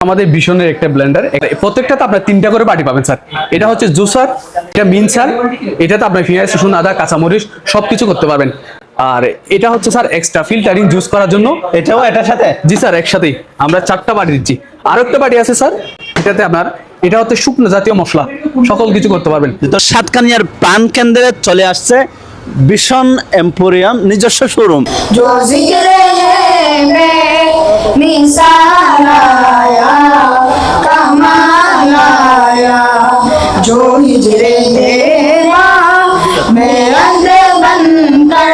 আমাদের ভীষণের একটা ব্লেন্ডার প্রত্যেকটাতে আপনার তিনটা করে বাটি পাবেন স্যার এটা হচ্ছে জুসার এটা মিনসার এটাতে আপনার পেঁয়াজ রসুন আদা কাঁচামরিচ সবকিছু করতে পারবেন আর এটা হচ্ছে স্যার এক্সট্রা ফিল্টারিং জুস করার জন্য এটাও এটার সাথে জি স্যার একসাথেই আমরা চারটা বাটি দিচ্ছি আর একটা বাটি আছে স্যার এটাতে আপনার এটা হচ্ছে শুকনো জাতীয় মশলা সকল কিছু করতে পারবেন তো সাতকানিয়ার প্রাণ কেন্দ্রে চলে আসছে ভীষণ এম্পোরিয়াম নিজস্ব শোরুম जो जिक्र है मैं मिसाल आया कमाल आया जो हिजरे तेरा मैं अंदर बनकर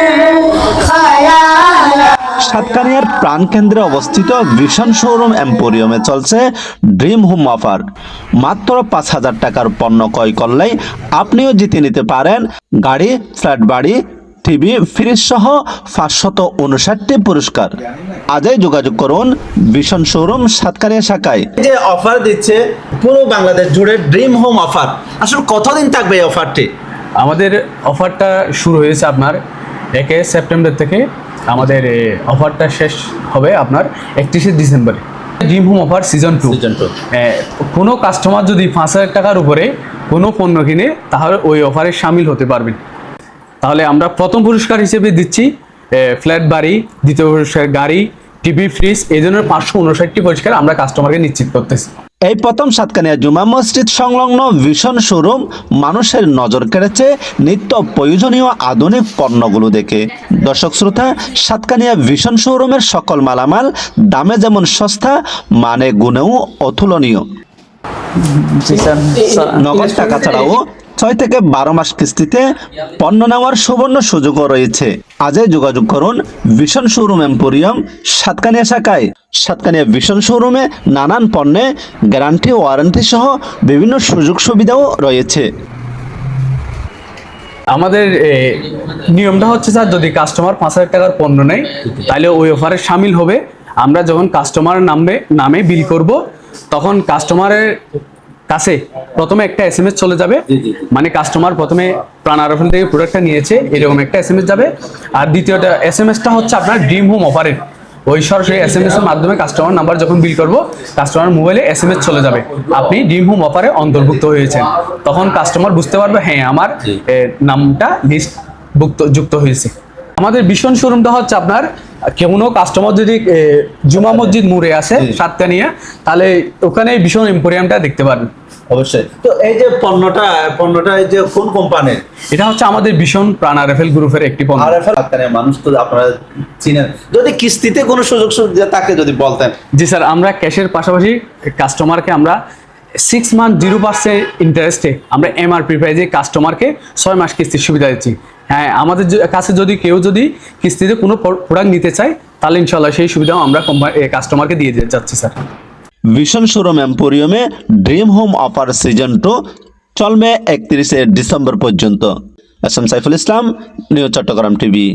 खयाल সাতকানিয়ার প্রাণ কেন্দ্রে অবস্থিত ভীষণ শোরুম এম্পোরিয়ামে চলছে ড্রিম হোম অফার মাত্র পাঁচ হাজার টাকার পণ্য ক্রয় করলেই আপনিও জিতে নিতে পারেন গাড়ি ফ্ল্যাট বাড়ি টিভি ফ্রিজ সহ পাঁচশত উনষাটটি পুরস্কার। আজই যোগাযোগ করুন ভীষণ শোরুম সাতকানিয়া শাখায়। যে অফার দিচ্ছে পুরো বাংলাদেশ জুড়ে ড্রিম হোম অফার। আসলে কতদিন থাকবে এই অফারটি? আমাদের অফারটা শুরু হয়েছে আপনার একে সেপ্টেম্বর থেকে। আমাদের অফারটা শেষ হবে আপনার একত্রিশে ডিসেম্বরে। Dream home offer season two. Season two। কোনো কাস্টমার যদি পাঁচ হাজার টাকার উপরে কোনো পণ্য কিনে তাহলে ওই অফারে সামিল হতে পারবেন। তাহলে আমরা প্রথম পুরস্কার হিসেবে দিচ্ছি ফ্ল্যাট বাড়ি দ্বিতীয় পুরস্কার গাড়ি টিভি ফ্রিজ এই ধরনের পাঁচশো উনষাটটি পুরস্কার আমরা কাস্টমারকে নিশ্চিত করতেছি। এই প্রথম সাতকানিয়া জুমা মসজিদ সংলগ্ন ভীষণ শোরুম মানুষের নজর কেড়েছে নিত্য প্রয়োজনীয় আধুনিক পণ্যগুলো দেখে। দর্শক শ্রোতা সাতকানিয়া ভীষণ শোরুমের সকল মালামাল দামে যেমন সস্তা মানে গুণেও অতুলনীয়। নগদ টাকা ছাড়াও ছয় থেকে বারো মাস কিস্তিতে পণ্য নেওয়ার সুবর্ণ সুযোগও রয়েছে। আজই যোগাযোগ করুন ভীষণ শোরুম এম্পোরিয়াম সাতকানিয়া শাখায়। সাতকানিয়া ভীষণ শোরুমে নানান পণ্যে গ্যারান্টি, ওয়ারেন্টি সহ বিভিন্ন সুযোগ সুবিধাও রয়েছে। আমাদের নিয়মটা হচ্ছে স্যার, যদি কাস্টমার পাঁচ হাজার টাকার পণ্য নেয়, তাহলে ওই অফারে সামিল হবে। আমরা যখন কাস্টমার নামবে, নামে বিল করব, তখন কাস্টমারের কাছে প্রথমে একটা এস এম এস চলে যাবে মানে কাস্টমার প্রথমে প্রাণ আরফেল থেকে প্রোডাক্টটা নিয়েছে এরকম একটা এস এম এস যাবে। আর দ্বিতীয়টা এস এম এসটা হচ্ছে আপনার ড্রিম হোম অফারের ওই সরাসরি এস এম এস এর মাধ্যমে কাস্টমার নাম্বার যখন বিল করব কাস্টমার মোবাইলে এস এম এস চলে যাবে। আপনি ড্রিম হোম অফারে অন্তর্ভুক্ত হয়েছেন। তখন কাস্টমার বুঝতে পারবে হ্যাঁ আমার নামটা লিস্ট যুক্ত হয়েছে। আমাদের ভীষণ শোরুমটা হচ্ছে আপনার কোনো কাস্টমার যদি জুমা মসজিদ মোড়ে আসে সাতকানিয়া তাহলে ওখানে ভীষণ এম্পোরিয়ামটা দেখতে পারবেন। অবশ্যই। তো এই যে পণ্যটা পণ্যটা এই যে কোন কোম্পানির এটা হচ্ছে আমাদের ভীষণ প্রাণ আরএফএল গ্রুপের একটি পণ্য। আর মানুষ তো আপনারা চিনেন। যদি কিস্তিতে কোনো সুযোগ সুবিধা তাকে যদি বলতেন। জি স্যার আমরা ক্যাশের পাশাপাশি কাস্টমারকে আমরা সিক্স মান্থ জিরো পার্সেন্ট ইন্টারেস্টে আমরা এমআরপি প্রাইজে কাস্টমারকে ছয় মাস কিস্তির সুবিধা দিচ্ছি। হ্যাঁ আমাদের কাছে যদি কেউ যদি কিস্তিতে কোনো প্রোডাক্ট নিতে চায়, তাহলে ইনশাল্লাহ সেই সুবিধাও আমরা কাস্টমারকে দিয়ে দিয়ে যাচ্ছি, স্যার। ভীষণ showroom এম্পোরিয়ামে dream home offer season two চলবে একত্রিশে ডিসেম্বর পর্যন্ত। S M Saiful Islam new Chattogram TV